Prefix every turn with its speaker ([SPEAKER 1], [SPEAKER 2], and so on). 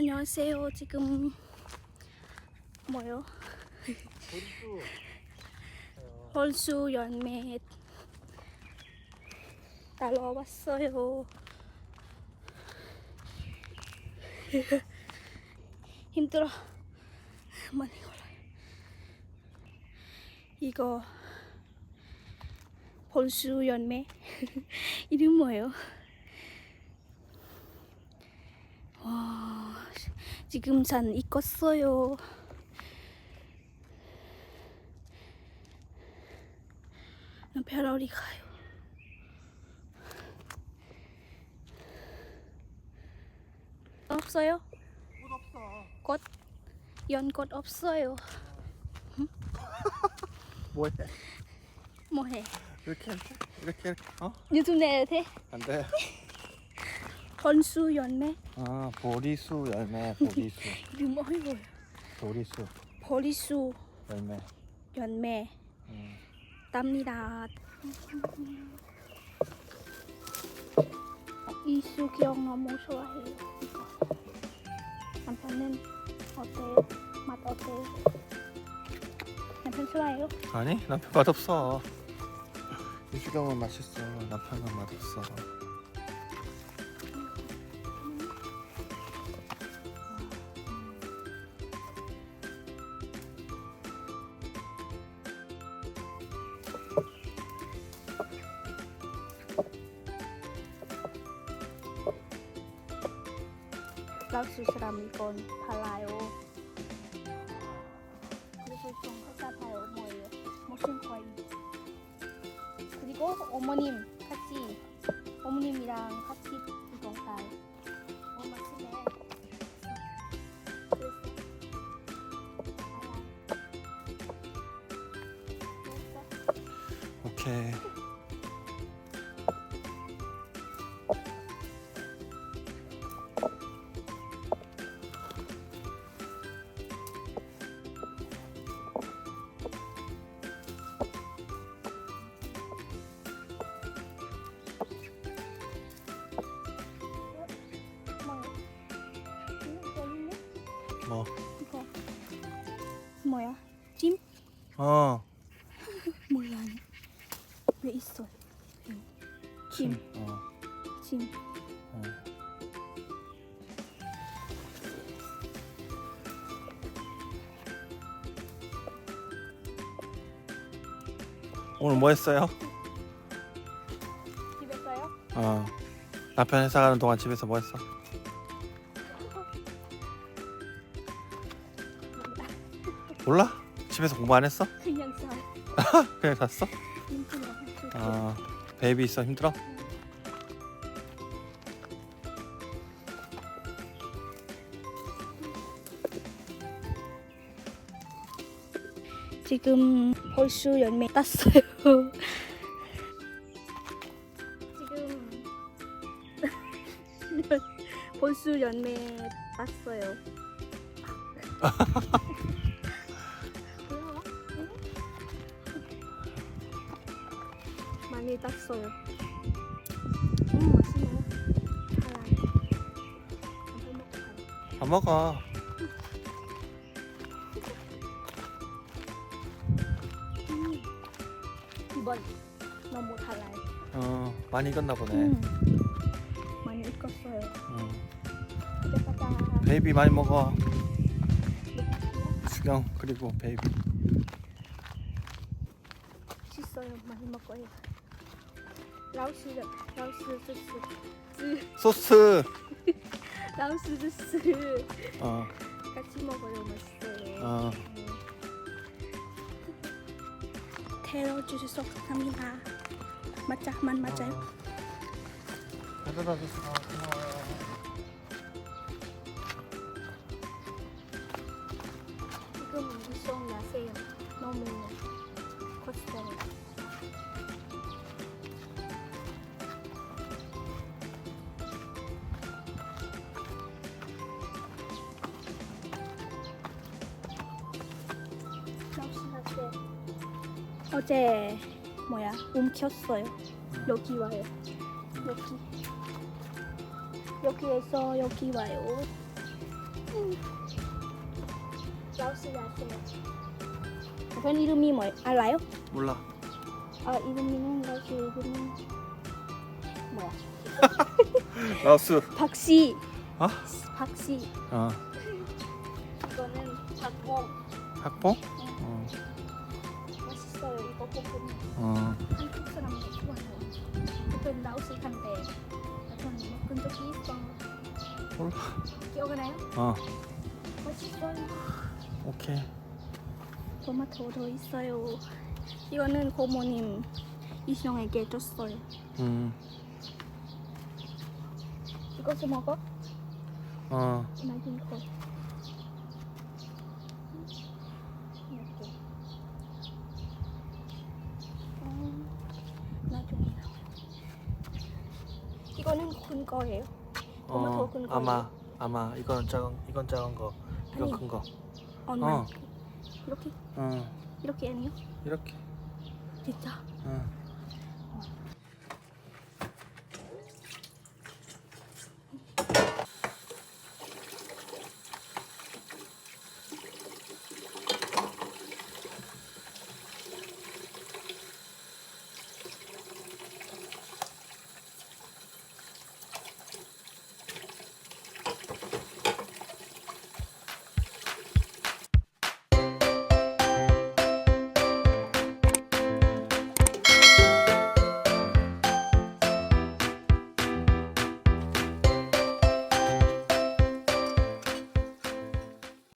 [SPEAKER 1] 안녕하세요. 지금 뭐요? 홀수 연매 따러 왔어요. 힘들어. 많이 걸어요. 이거 홀수 연매 이름 뭐예요? 와 지금 산 익었어요. 어디 가요? 없어요?
[SPEAKER 2] 꽃 없어.
[SPEAKER 1] 꽃? 연꽃 없어요.
[SPEAKER 2] 뭐해?
[SPEAKER 1] 뭐해?
[SPEAKER 2] 이렇게 이렇게 어?
[SPEAKER 1] 유튜브 내야 돼?
[SPEAKER 2] 안 돼.
[SPEAKER 1] 건수 연매?
[SPEAKER 2] 아 보리수 열매 보리수
[SPEAKER 1] 이름 뭐예요?
[SPEAKER 2] 보리수
[SPEAKER 1] 버리수
[SPEAKER 2] 열매.
[SPEAKER 1] 연매
[SPEAKER 2] 음.
[SPEAKER 1] 답니다. 이 수경 너무 좋아해요. 이거. 남편은 어때요? 맛 어때요? 남편 좋아해요?
[SPEAKER 2] 아니 남편 맛없어. 유수경은 맛있어. 남편은 맛없어.
[SPEAKER 1] 라오스 사람 이건 달라요. 그래서 좀 헷갈려요. 뭐예요? 무슨 과일인지. 그리고 어머님 같이 어머님이랑 같이 이거. 그래서 알아. 그래서
[SPEAKER 2] 오케이.
[SPEAKER 1] 뭐? 이거 뭐야? 찜?
[SPEAKER 2] 어.
[SPEAKER 1] 몰라. 왜 있어? 찜.
[SPEAKER 2] 어.
[SPEAKER 1] 찜.
[SPEAKER 2] 어. 오늘 뭐 했어요?
[SPEAKER 1] 집에 가요?
[SPEAKER 2] 어. 남편 회사 가는 동안 집에서 뭐 했어? 몰라? 집에서 공부 안 했어?
[SPEAKER 1] 그냥 사.
[SPEAKER 2] 그냥 잤어?
[SPEAKER 1] 힘들어.
[SPEAKER 2] 아, 베이비 있어 힘들어?
[SPEAKER 1] 지금 벌써 열매 땄어요. 지금 벌써 열매 땄어요. 많이 땄어요. 음 맛있네.
[SPEAKER 2] 안 먹어.
[SPEAKER 1] 음. 이번 너무 달아요.
[SPEAKER 2] 어, 많이 익었나 보네.
[SPEAKER 1] 음. 많이 익었어요. 이제 가자.
[SPEAKER 2] 베이비 많이 먹어. 수경 그리고 베이비.
[SPEAKER 1] 씻어요. 많이 먹어요. 라오스 라오스 주스
[SPEAKER 2] 소스.
[SPEAKER 1] 라오스 주스
[SPEAKER 2] 어,
[SPEAKER 1] 같이 먹어요. 맛있어요.
[SPEAKER 2] 어.
[SPEAKER 1] 네. 테러 주셔서 감사합니다. 맞자, 만 맞아요.
[SPEAKER 2] 가져다 줘서 고마워요.
[SPEAKER 1] 지금 무서운 야세요. 너무. 라오 어제 뭐야 움켰어요. 여기 와요. 여기 여기에서 여기 와요. 라오스 야생. 그건 이름이 뭐 알아요?
[SPEAKER 2] 몰라.
[SPEAKER 1] 아 이름이는 라오스 이름은 뭐야?
[SPEAKER 2] 라오스.
[SPEAKER 1] 박씨.
[SPEAKER 2] 어?
[SPEAKER 1] 박씨.
[SPEAKER 2] 어.
[SPEAKER 1] 이거는 박봉.
[SPEAKER 2] 학봉? 어.
[SPEAKER 1] 맛있어 요. 이거 볶음.
[SPEAKER 2] 어.
[SPEAKER 1] 한국 사람들 좋아해요. 그땐 라오스 간대. 약간 먹은 적이 있어.
[SPEAKER 2] 몰라.
[SPEAKER 1] 기억나요?
[SPEAKER 2] 어.
[SPEAKER 1] 맛있어요.
[SPEAKER 2] 오케이.
[SPEAKER 1] 토마토 더 있어요. 이거는 고모님 이성에게 줬어요.
[SPEAKER 2] 음.
[SPEAKER 1] 이것도 먹어?
[SPEAKER 2] 어.
[SPEAKER 1] 나 이거. 이렇게. 어, 나중에 나와요. 이거는 큰 거예요. 토마토
[SPEAKER 2] 어.
[SPEAKER 1] 큰 거.
[SPEAKER 2] 아마 아마 이건 작은 이건 작은 거. 이건
[SPEAKER 1] 아니.
[SPEAKER 2] 큰 거.
[SPEAKER 1] 어,
[SPEAKER 2] 어.
[SPEAKER 1] 이렇게
[SPEAKER 2] 어.
[SPEAKER 1] 이렇게 아니요?
[SPEAKER 2] 이렇게.
[SPEAKER 1] 진짜.
[SPEAKER 2] 어.